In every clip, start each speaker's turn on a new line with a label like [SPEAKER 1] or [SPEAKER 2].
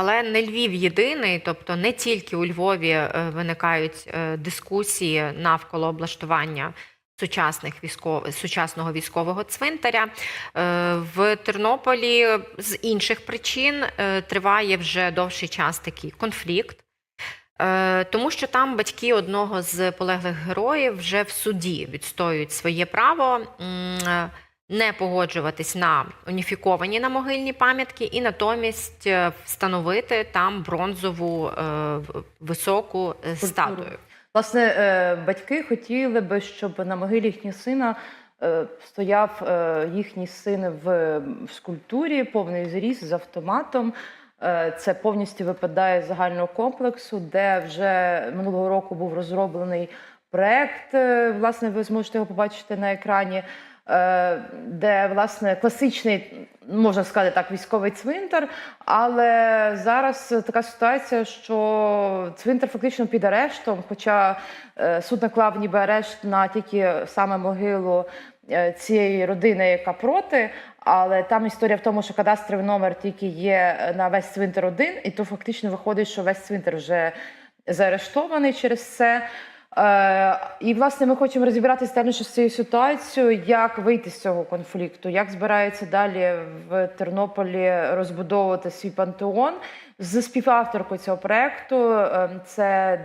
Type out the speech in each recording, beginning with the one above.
[SPEAKER 1] Але не Львів єдиний, тобто не тільки у Львові е, виникають е, дискусії навколо облаштування сучасних військов... сучасного військового цвинтаря. Е, В Тернополі з інших причин триває вже довший час такий конфлікт. Тому що там батьки одного з полеглих героїв вже в суді відстоюють своє право не погоджуватись на уніфіковані на могильні пам'ятки і натомість е, встановити там бронзову е, високу е, статую.
[SPEAKER 2] Власне, батьки хотіли би, щоб на могилі їхнього сина стояв їхній син в, скульптурі, повний зріст з автоматом. Це повністю випадає з загального комплексу, де вже минулого року був розроблений проект. Власне, ви зможете його побачити на екрані, де власне класичний, можна сказати так, військовий цвинтар. Але зараз така ситуація, що цвинтар фактично під арештом, хоча е, суд наклав ніби арешт на тільки саме могилу е, цієї родини, яка проти. Але там історія в тому, що кадастровий номер тільки є на весь цвинтар один, і то фактично виходить, що весь цвинтар вже заарештований через це. Е, і власне ми хочемо розібратися детальніше з цією ситуацією, як вийти з цього конфлікту, як збираються далі в Тернополі розбудовувати свій пантеон. З співавторкою цього проекту е, це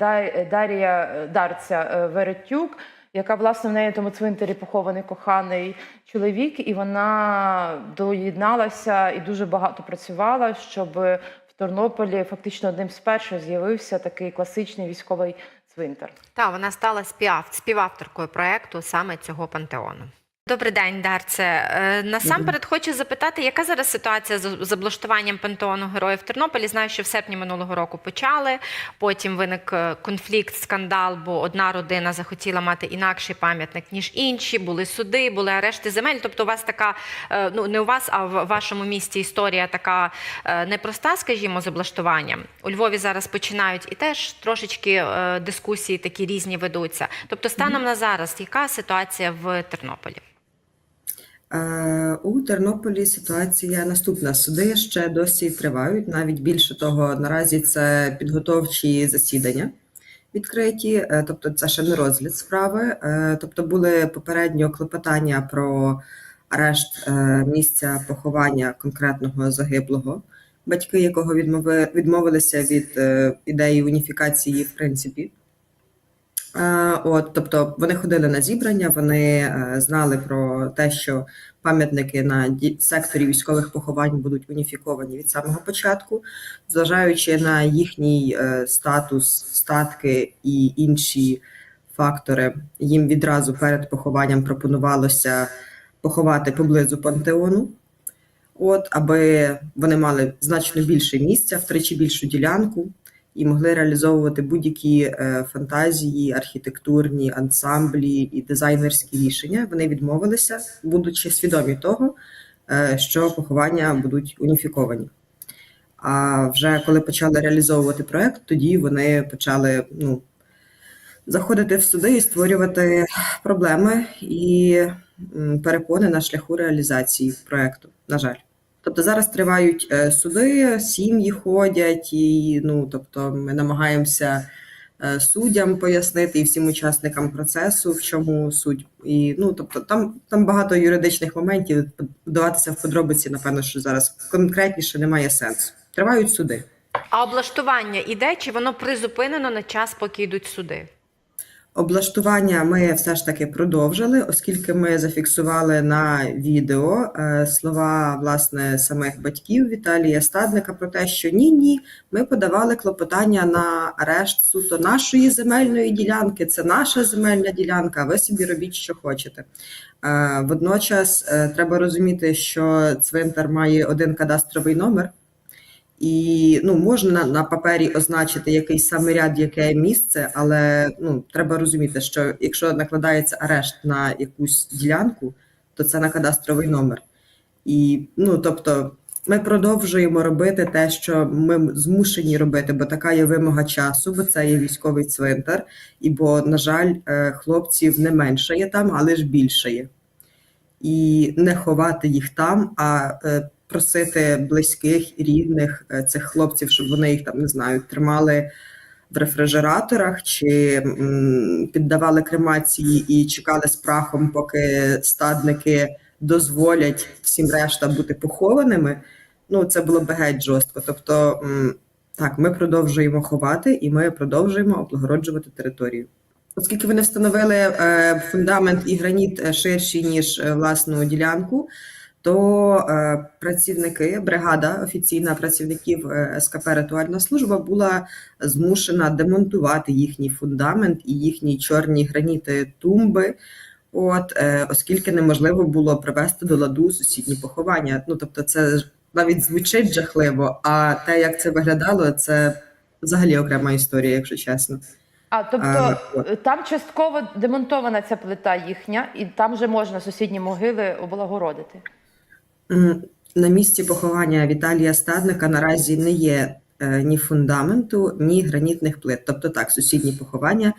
[SPEAKER 2] Дар'я Дарця е, Веретюк, яка власне в неї тому цвинтарі похований коханий чоловік, і вона доєдналася і дуже багато працювала, щоб в Тернополі фактично одним з перших з'явився такий класичний військовий цвинтар.
[SPEAKER 1] Та вона стала співав... співавторкою проекту саме цього пантеону. Добрий день, Дарце. Е, Насамперед хочу запитати, яка зараз ситуація з облаштуванням пантеону героїв Тернополі? Знаю, що в серпні минулого року почали. Потім виник е, конфлікт, скандал, бо одна родина захотіла мати інакший пам'ятник ніж інші. Були суди, були арешти земель. Тобто, у вас така е, ну не у вас, а в вашому місті історія така непроста, скажімо, з облаштуванням. У Львові зараз починають і теж трошечки дискусії такі різні ведуться. Тобто, станом на зараз, яка ситуація в Тернополі?
[SPEAKER 3] Е, У Тернополі ситуація наступна. Суди ще досі тривають. Навіть більше того, наразі це підготовчі засідання відкриті, е, тобто це ще не розгляд справи. Е, Тобто були попередньо клопотання про арешт місця поховання конкретного загиблого, батьки якого відмови, відмовилися від ідеї уніфікації, в принципі. Е, От, тобто вони ходили на зібрання, вони е, знали про те, що пам'ятники на секторі військових поховань будуть уніфіковані від самого початку, зважаючи на їхній е, статус, статки і інші фактори, їм відразу перед похованням пропонувалося поховати поблизу пантеону. От, аби вони мали значно більше місця, втричі більшу ділянку, і могли реалізовувати будь-які е, фантазії, архітектурні ансамблі і дизайнерські рішення. Вони відмовилися, будучи свідомі того, е, що поховання будуть уніфіковані. А вже коли почали реалізовувати проект, тоді вони почали ну, заходити в суди і створювати проблеми і перепони на шляху реалізації проекту. На жаль. Тобто зараз тривають е, суди, сім'ї ходять, і ну тобто ми намагаємося е, суддям пояснити і всім учасникам процесу, в чому суть. І ну тобто там, там багато юридичних моментів. Вдаватися в подробиці, напевно, що зараз конкретніше немає сенсу. Тривають суди.
[SPEAKER 1] А облаштування іде чи воно призупинено на час, поки йдуть суди?
[SPEAKER 3] Облаштування ми все ж таки продовжили, оскільки ми зафіксували на відео е, слова власне самих батьків Віталія Стадника про те, що ні, ні, ми подавали клопотання на арешт суто нашої земельної ділянки. Це наша земельна ділянка. Ви собі робіть, що хочете. Е, Водночас е, треба розуміти, що цвинтар має один кадастровий номер. І ну можна на папері означити якийсь саме ряд, яке місце, але ну треба розуміти, що якщо накладається арешт на якусь ділянку, то це на кадастровий номер. І ну тобто, ми продовжуємо робити те, що ми змушені робити, бо така є вимога часу, бо це є військовий цвинтар, і бо, на жаль, е, хлопців не менше є там, але ж більше є. і не ховати їх там, а е, просити близьких і рідних е, цих хлопців, щоб вони їх там не знаю, тримали в рефрижераторах чи піддавали кремації і чекали з прахом, поки стадники дозволять всім решта бути похованими. Ну, це було б геть жорстко. Тобто, так, ми продовжуємо ховати і ми продовжуємо облагороджувати територію. Оскільки вони встановили е, фундамент і граніт е, ширші, ніж власну ділянку, то е, працівники, бригада офіційна працівників е, СКП Ритуальна служба була змушена демонтувати їхній фундамент і їхні чорні граніти тумби. От, е, оскільки неможливо було привести до ладу сусідні поховання. Ну тобто, це навіть звучить жахливо, а те, як це виглядало, це взагалі окрема історія, якщо чесно.
[SPEAKER 2] А тобто
[SPEAKER 3] А,
[SPEAKER 2] там частково демонтована ця плита їхня, і там вже можна сусідні могили облагородити.
[SPEAKER 3] На місці поховання Віталія Стадника наразі не є е, ні фундаменту, ні гранітних плит. Тобто так, сусідні поховання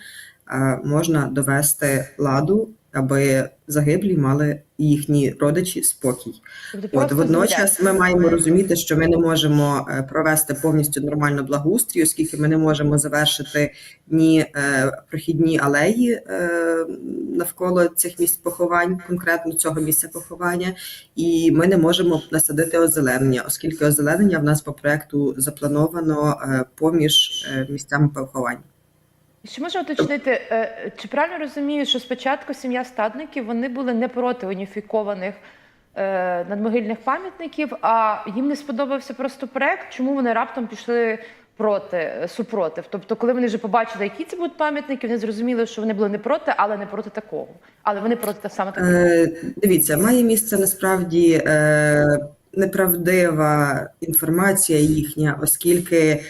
[SPEAKER 3] е, можна довести ладу, аби загиблі мали їхні родичі спокій.
[SPEAKER 2] Тобто
[SPEAKER 3] От водночас ми маємо розуміти, що ми не можемо е, провести повністю нормально благоустрій, оскільки ми не можемо завершити ні е, прохідні алеї е, навколо цих місць поховань, конкретно цього місця поховання, і ми не можемо насадити озеленення, оскільки озеленення в нас по проекту заплановано е, поміж е, місцями поховань.
[SPEAKER 2] Ще можу уточнити, е, чи правильно розумію, що спочатку сім'я стадників вони були не проти уніфікованих е, надмогильних пам'ятників, а їм не сподобався просто проект, чому вони раптом пішли проти е, супротив? Тобто, коли вони вже побачили, які це будуть пам'ятники, вони зрозуміли, що вони були не проти, але не проти такого. Але вони проти саме такого.
[SPEAKER 3] Дивіться, має місце насправді неправдива інформація їхня, оскільки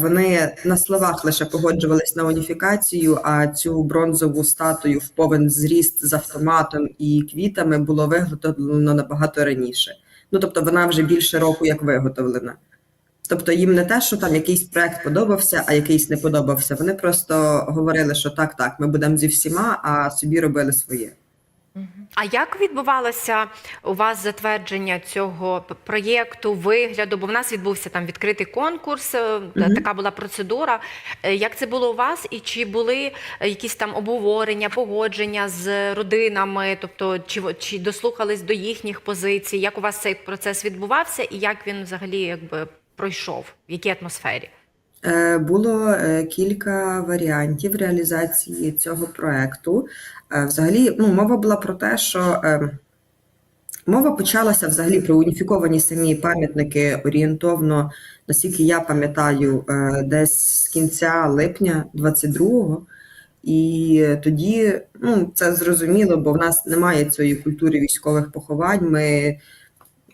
[SPEAKER 3] вони на словах лише погоджувались на уніфікацію, а цю бронзову статую в повен зріст з автоматом і квітами було виготовлено набагато раніше. Ну тобто вона вже більше року як виготовлена. Тобто їм не те, що там якийсь проект подобався, а якийсь не подобався. Вони просто говорили, що так, так, ми будемо зі всіма, а собі робили своє.
[SPEAKER 1] А як відбувалося у вас затвердження цього проєкту, вигляду? Бо в нас відбувся там відкритий конкурс, та- така була процедура. Е, Як це було у вас? І чи були е, якісь там обговорення, погодження з родинами? Тобто, чи, чи дослухались до їхніх позицій? Як у вас цей процес відбувався, і як він взагалі якби пройшов? В якій атмосфері?
[SPEAKER 3] Е, Було е, кілька варіантів реалізації цього проекту. Е, Взагалі, ну, мова була про те, що мова почалася взагалі про уніфіковані самі пам'ятники орієнтовно, наскільки я пам'ятаю, десь з кінця липня 22-го. І тоді ну, це зрозуміло, бо в нас немає цієї культури військових поховань. Ми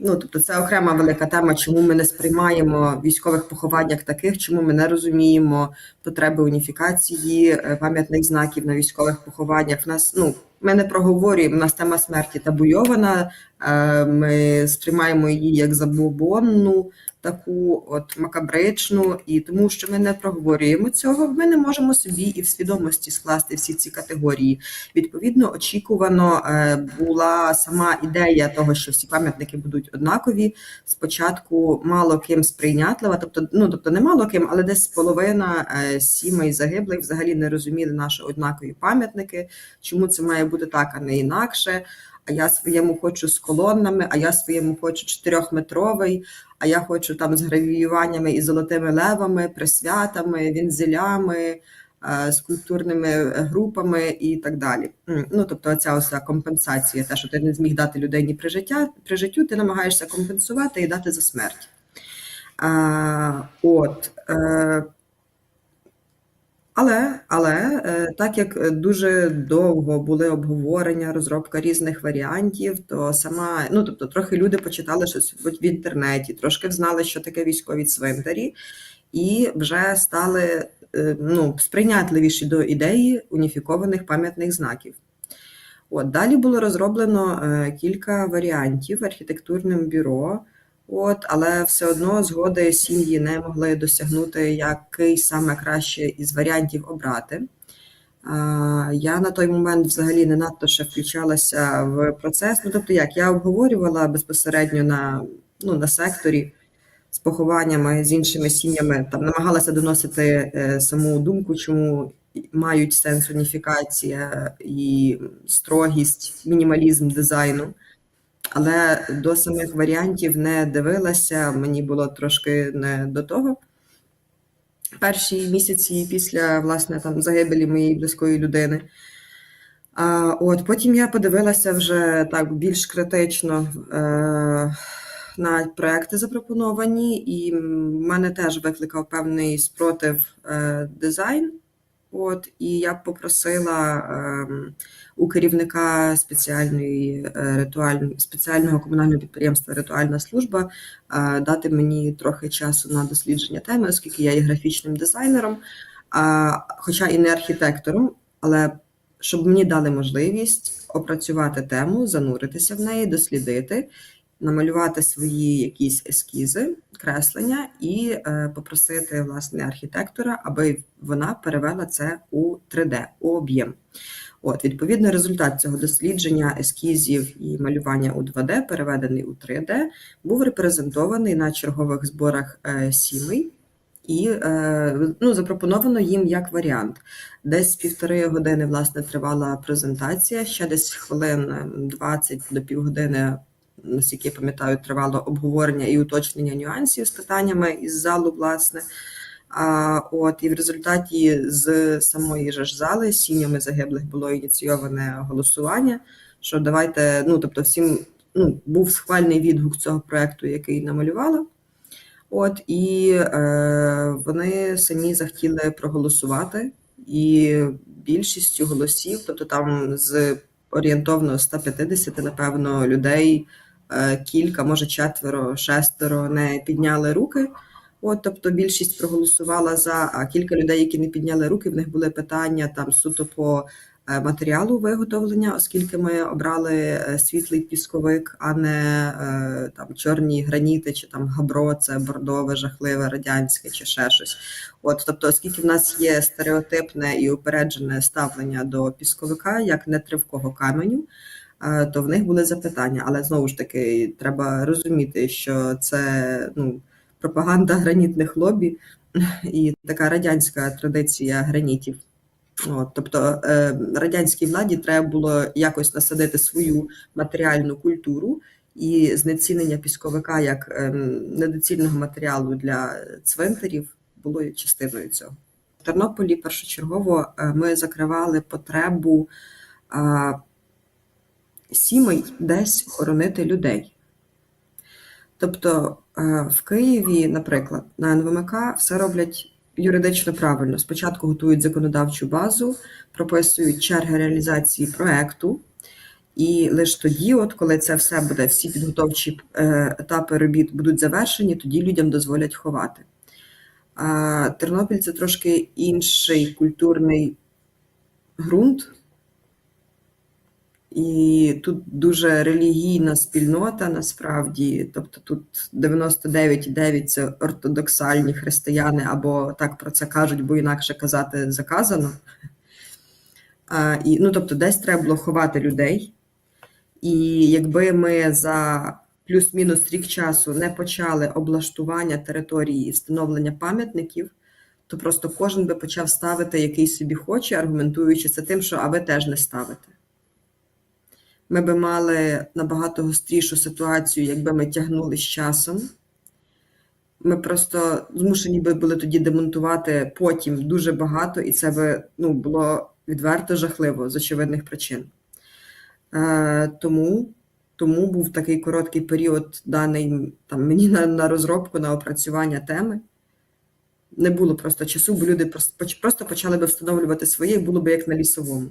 [SPEAKER 3] Ну, тобто це окрема велика тема, чому ми не сприймаємо військових поховань як таких, чому ми не розуміємо потреби уніфікації е, пам'ятних знаків на військових похованнях. В нас ну ми не проговорюємо. У нас тема смерті табуйована. е, Ми сприймаємо її як забобонну, таку от макабричну, і тому що ми не проговорюємо цього, ми не можемо собі і в свідомості скласти всі ці категорії. Відповідно, очікувано е, була сама ідея того, що всі пам'ятники будуть однакові. Спочатку мало ким сприйнятлива, тобто, ну тобто не мало ким, але десь половина е, сімей загиблих взагалі не розуміли наші однакові пам'ятники. Чому це має бути так, а не інакше? А я своєму хочу з колоннами, а я своєму хочу чотирьохметровий, а я хочу там з гравіюваннями і золотими левами, присвятами, вінзелями, з скульптурними е, групами і так далі. Ну тобто, ця ось компенсація, те, що ти не зміг дати людині при життя, при життю, ти намагаєшся компенсувати і дати за смерть. А, от. Е, але, але е, так як дуже довго були обговорення, розробка різних варіантів, то сама, ну тобто, трохи люди почитали щось в інтернеті, трошки знали, що таке військові цвинтарі, і вже стали е, ну, сприйнятливіші до ідеї уніфікованих пам'ятних знаків. От далі було розроблено е, кілька варіантів архітектурним бюро. От, але все одно згоди сім'ї не могли досягнути, який саме краще із варіантів обрати. Я на той момент взагалі не надто ще включалася в процес. Ну, тобто, як я обговорювала безпосередньо на, ну, на секторі з похованнями з іншими сім'ями, там намагалася доносити е, саму думку, чому мають сенс уніфікація і строгість, мінімалізм дизайну. Але до самих варіантів не дивилася, мені було трошки не до того. Перші місяці після власне там загибелі моєї близької людини. А, от потім я подивилася вже так більш критично е, на проекти запропоновані, і в мене теж викликав певний спротив е, дизайн. От, і я попросила е, у керівника спеціальної е, ритуальної спеціального комунального підприємства Ритуальна служба е, дати мені трохи часу на дослідження теми, оскільки я є графічним дизайнером, а, хоча і не архітектором, але щоб мені дали можливість опрацювати тему, зануритися в неї, дослідити, намалювати свої якісь ескізи, креслення і е, попросити власне архітектора, аби вона перевела це у 3D, у об'єм. От, відповідно, результат цього дослідження ескізів і малювання у 2D, переведений у 3D, був репрезентований на чергових зборах е, сімей. І е, ну, запропоновано їм як варіант. Десь півтори години власне тривала презентація, ще десь хвилин е, 20 до півгодини, наскільки я пам'ятаю, тривало обговорення і уточнення нюансів з питаннями із залу, власне. А, от, і в результаті з самої ж зали сім'ями загиблих було ініційоване голосування. Що давайте, ну тобто, всім ну, був схвальний відгук цього проекту, який намалювала. От і е, вони самі захотіли проголосувати, і більшістю голосів, тобто там з орієнтовно 150, напевно, людей кілька, може четверо, шестеро не підняли руки. От, тобто більшість проголосувала за, а кілька людей, які не підняли руки, в них були питання там суто по е, матеріалу виготовлення, оскільки ми обрали е, світлий пісковик, а не е, там чорні граніти чи там габро, це бордове, жахливе, радянське чи ще щось. От, тобто, оскільки в нас є стереотипне і упереджене ставлення до пісковика, як нетривкого каменю. Е, То в них були запитання, але знову ж таки треба розуміти, що це ну, пропаганда гранітних лобі і така радянська традиція гранітів. От, тобто е, радянській владі треба було якось насадити свою матеріальну культуру і знецінення пісковика як е, недоцільного матеріалу для цвинтарів було частиною цього. В Тернополі першочергово е, ми закривали потребу сімей десь хоронити людей. Тобто е, в Києві, наприклад, на НВМК все роблять юридично правильно. Спочатку готують законодавчу базу, прописують черги реалізації проекту, і лише тоді, от коли це все буде, всі підготовчі е, етапи робіт будуть завершені, тоді людям дозволять ховати. Тернопіль це трошки інший культурний ґрунт. І тут дуже релігійна спільнота насправді, тобто тут 99,9 це ортодоксальні християни, або так про це кажуть, бо інакше казати заказано. А, і, ну, тобто, десь треба було ховати людей. І якби ми за плюс-мінус рік часу не почали облаштування території і встановлення пам'ятників, то просто кожен би почав ставити який собі хоче, аргументуючи це тим, що а ви теж не ставите ми би мали набагато гострішу ситуацію, якби ми тягнули з часом. Ми просто змушені би були тоді демонтувати потім дуже багато, і це би ну, було відверто жахливо з очевидних причин. Е, тому, тому був такий короткий період, даний там, мені на, на розробку, на опрацювання теми. Не було просто часу, бо люди просто, почали би встановлювати своє, і було би як на лісовому.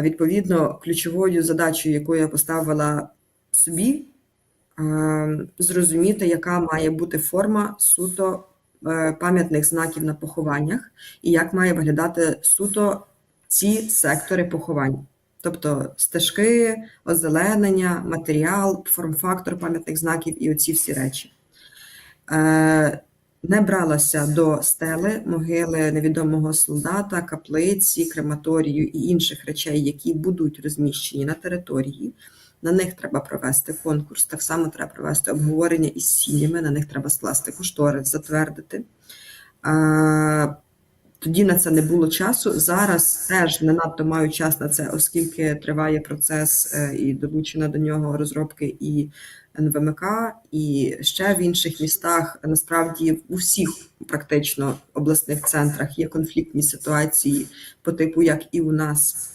[SPEAKER 3] Відповідно, ключовою задачею, яку я поставила собі, е, зрозуміти, яка має бути форма суто е, пам'ятних знаків на похованнях, і як має виглядати суто ці сектори поховань. Тобто стежки, озеленення, матеріал, форм-фактор пам'ятних знаків і оці всі речі. Не бралася до стели, могили невідомого солдата, каплиці, крематорію і інших речей, які будуть розміщені на території. На них треба провести конкурс. Так само треба провести обговорення із сім'ями, на них треба скласти кошторис, затвердити. Тоді на це не було часу. Зараз теж не надто маю час на це, оскільки триває процес е, і долучена до нього розробки і НВМК, і ще в інших містах. Насправді у всіх практично обласних центрах є конфліктні ситуації по типу, як і у нас.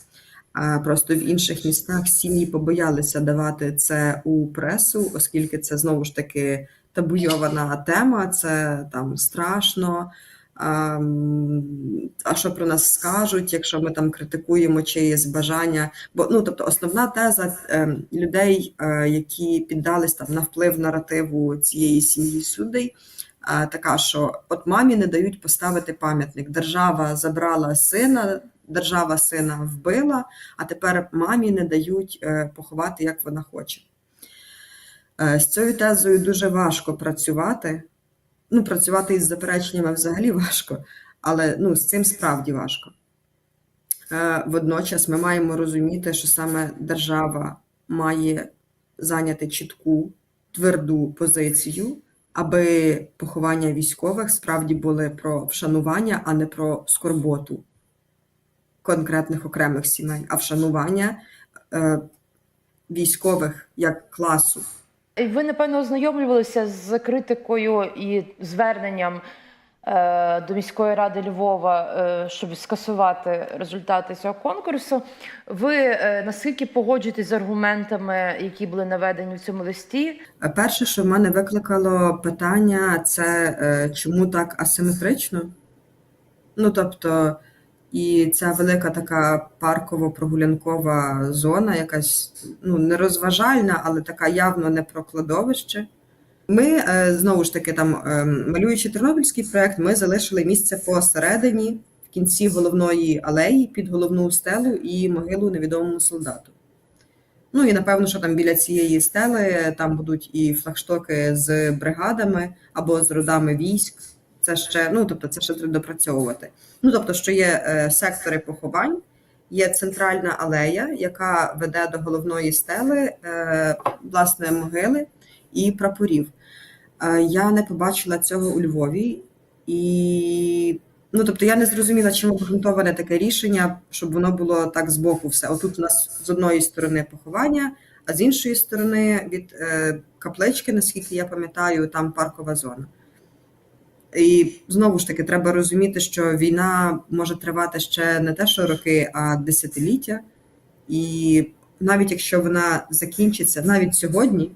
[SPEAKER 3] А просто в інших містах сім'ї побоялися давати це у пресу, оскільки це знову ж таки табуйована тема, це там страшно. А, що про нас скажуть, якщо ми там критикуємо чиєсь бажання? Бо ну тобто основна теза е, людей, е, які піддались там на вплив наративу цієї сім'ї судей, е, така, що от мамі не дають поставити пам'ятник. Держава забрала сина, держава сина вбила, а тепер мамі не дають е, поховати, як вона хоче. З цією тезою дуже важко працювати. Ну, працювати із запереченнями взагалі важко, але ну, з цим справді важко. Е, Водночас ми маємо розуміти, що саме держава має зайняти чітку, тверду позицію, аби поховання військових справді були про вшанування, а не про скорботу конкретних окремих сімей, а вшанування е, військових як класу.
[SPEAKER 2] Ви, напевно, ознайомлювалися з критикою і зверненням е, до міської ради Львова, е, щоб скасувати результати цього конкурсу. Ви е, наскільки погоджуєтесь з аргументами, які були наведені в цьому листі?
[SPEAKER 3] Перше, що в мене викликало питання, це е, чому так асиметрично? Ну, тобто, і ця велика така парково-прогулянкова зона, якась ну, не розважальна, але така явно не про кладовище. Ми е, знову ж таки, там, е, малюючи тернопільський проект, ми залишили місце посередині, в кінці головної алеї, під головну стелу і могилу невідомому солдату. Ну і напевно, що там біля цієї стели там будуть і флагштоки з бригадами або з родами військ. Це ще, ну тобто, це ще треба допрацьовувати. Ну тобто, що є е, сектори поховань, є центральна алея, яка веде до головної стели, е, власне, могили і прапорів. Е, я не побачила цього у Львові, і ну тобто я не зрозуміла, чим обґрунтоване таке рішення, щоб воно було так збоку все. Отут у нас з одної сторони поховання, а з іншої сторони від е, каплички, наскільки я пам'ятаю, там паркова зона. І знову ж таки, треба розуміти, що війна може тривати ще не те, що роки, а десятиліття. І навіть якщо вона закінчиться навіть сьогодні,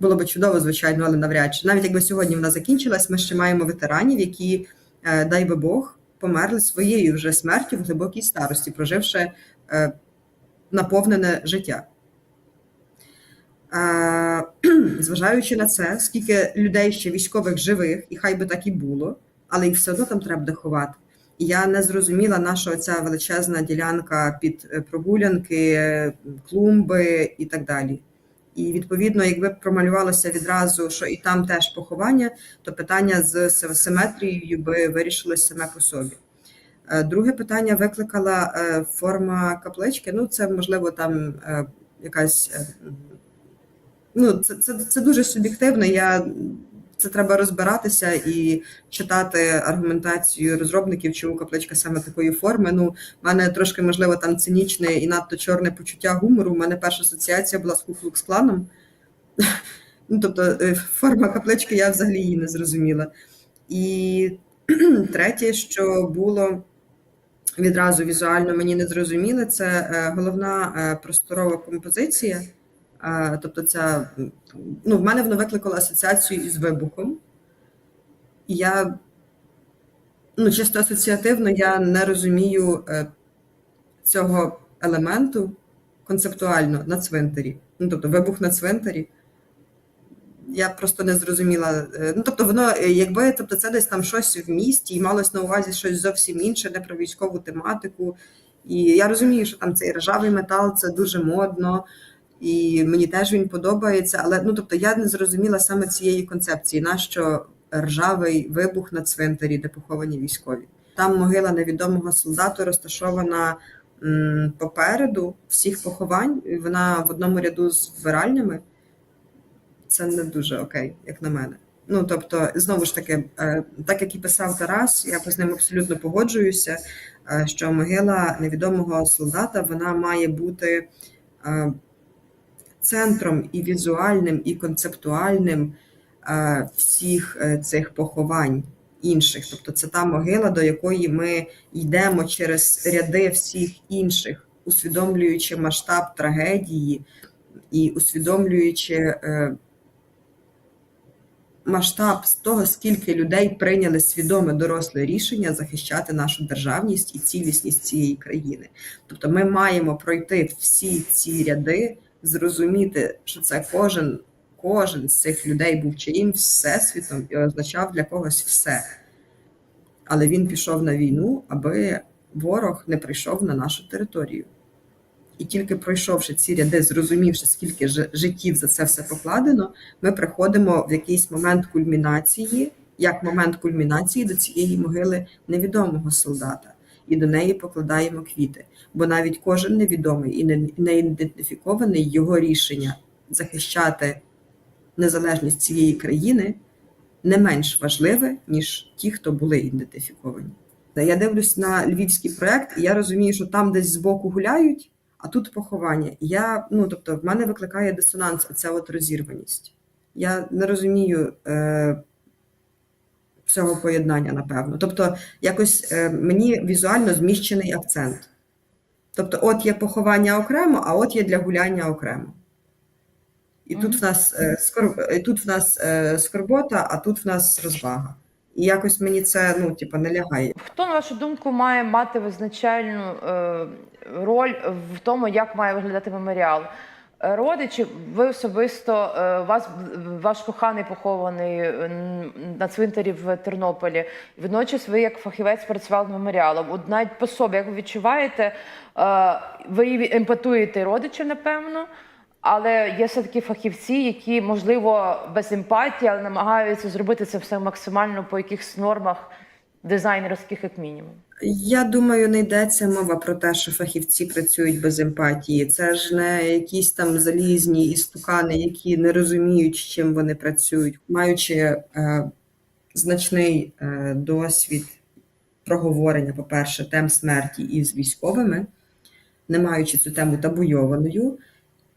[SPEAKER 3] було би чудово, звичайно, але навряд чи. Навіть якби сьогодні вона закінчилась, ми ще маємо ветеранів, які, е, дай би Бог, померли своєю вже смертю в глибокій старості, проживши е, наповнене життя. Зважаючи на це, скільки людей ще військових живих, і хай би так і було, але їх все одно там треба буде ховати. І я не зрозуміла, наша ця величезна ділянка під е, прогулянки, е, клумби і так далі. І відповідно, якби промалювалося відразу, що і там теж поховання, то питання з симетрією би вирішилось саме по собі. Е, Друге питання викликала форма каплички. Ну, це можливо там якась. Ну, це, це, це дуже суб'єктивно. Я це треба розбиратися і читати аргументацію розробників, чому капличка саме такої форми. Ну, в мене трошки можливо там цинічне і надто чорне почуття гумору. У мене перша асоціація була з Куклукс кланом. Ну, тобто, е, форма каплички я взагалі її не зрозуміла. І третє, що було відразу візуально мені не зрозуміло, це е, головна е, просторова композиція. Тобто, ця ну, в мене воно викликало асоціацію із вибухом. І я ну, чисто асоціативно я не розумію е, цього елементу концептуально на цвинтарі. Ну, тобто, вибух на цвинтарі. Я просто не зрозуміла. Е, Ну, тобто, воно, е, якби тобто, це десь там щось в місті, і малось на увазі щось зовсім інше, не про військову тематику. І я розумію, що там цей ржавий метал це дуже модно, і мені теж він подобається. Але ну тобто я не зрозуміла саме цієї концепції, нащо ржавий вибух на цвинтарі, де поховані військові. Там могила невідомого солдата розташована м, попереду всіх поховань. і Вона в одному ряду з вбиральнями. Це не дуже окей, як на мене. Ну тобто, знову ж таки, е, так як і писав Тарас, я з ним абсолютно погоджуюся, е, що могила невідомого солдата вона має бути е, центром і візуальним, і концептуальним е, всіх е, цих поховань інших. Тобто, це та могила, до якої ми йдемо через ряди всіх інших, усвідомлюючи масштаб трагедії і усвідомлюючи. е, масштаб з того, скільки людей прийняли свідоме доросле рішення захищати нашу державність і цілісність цієї країни. Тобто, ми маємо пройти всі ці ряди, зрозуміти, що це кожен, кожен з цих людей був чиїм всесвітом і означав для когось все. Але він пішов на війну, аби ворог не прийшов на нашу територію. І тільки пройшовши ці ряди, зрозумівши, скільки ж- життів за це все покладено, ми приходимо в якийсь момент кульмінації, як момент кульмінації до цієї могили невідомого солдата, і до неї покладаємо квіти. Бо навіть кожен невідомий і не- не ідентифікований його рішення захищати незалежність цієї країни не менш важливе, ніж ті, хто були ідентифіковані. Я дивлюсь на львівський проект, і я розумію, що там десь збоку гуляють, а тут поховання. Я, ну тобто, в мене викликає дисонанс ця от розірваність. Я не розумію е, цього поєднання, напевно. Тобто, якось е, мені візуально зміщений акцент. Тобто, от є поховання окремо, а от є для гуляння окремо. І тут в нас е, скор... і тут в нас е, скорбота, а тут в нас розвага. І якось мені це ну, типу, не лягає.
[SPEAKER 2] Хто, на вашу думку, має мати визначальну е, роль в тому, як має виглядати меморіал? Родичі, ви особисто, е, вас, ваш коханий похований е, на цвинтарі в Тернополі. Водночас ви, як фахівець, працювали меморіалом. От навіть по собі, як ви відчуваєте, е, ви емпатуєте родичів, напевно. Але є все-таки фахівці, які, можливо, без емпатії, але намагаються зробити це все максимально по якихось нормах дизайнерських, як мінімум.
[SPEAKER 3] Я думаю, не йдеться мова про те, що фахівці працюють без емпатії. Це ж не якісь там залізні істукани, які не розуміють, з чим вони працюють, маючи е, значний е, досвід проговорення, по-перше, тем смерті із військовими, не маючи цю тему табуйованою,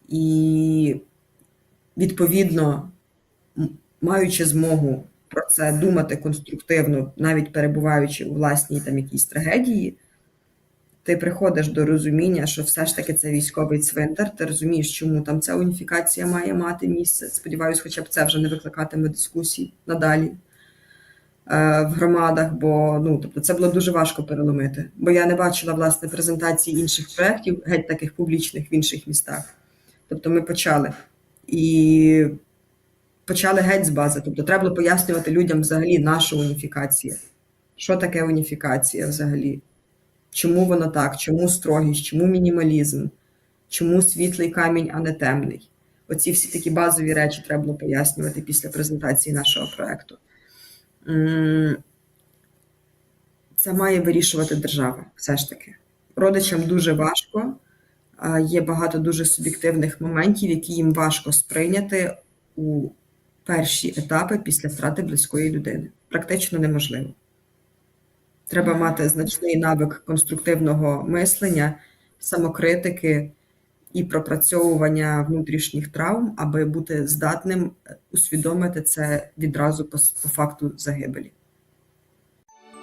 [SPEAKER 3] і відповідно маючи змогу про це думати конструктивно, навіть перебуваючи у власній там якійсь трагедії, ти приходиш до розуміння, що все ж таки це військовий цвинтар, ти розумієш, чому там ця уніфікація має мати місце. Сподіваюсь, хоча б це вже не викликатиме дискусій надалі е, в громадах, бо ну, тобто, це було дуже важко переломити. Бо я не бачила власне презентації інших проєктів, геть таких публічних в інших містах. Тобто ми почали. І почали геть з бази. Тобто треба було пояснювати людям взагалі наша уніфікація. Що таке уніфікація взагалі? Чому воно так? Чому строгість, чому мінімалізм, чому світлий камінь, а не темний? Оці всі такі базові речі треба було пояснювати після презентації нашого проєкту. Це має вирішувати держава, все ж таки. Родичам дуже важко, є багато дуже суб'єктивних моментів, які їм важко сприйняти у перші етапи після втрати близької людини. Практично неможливо. Треба мати значний навик конструктивного мислення, самокритики і пропрацьовування внутрішніх травм, аби бути здатним усвідомити це відразу по, факту загибелі.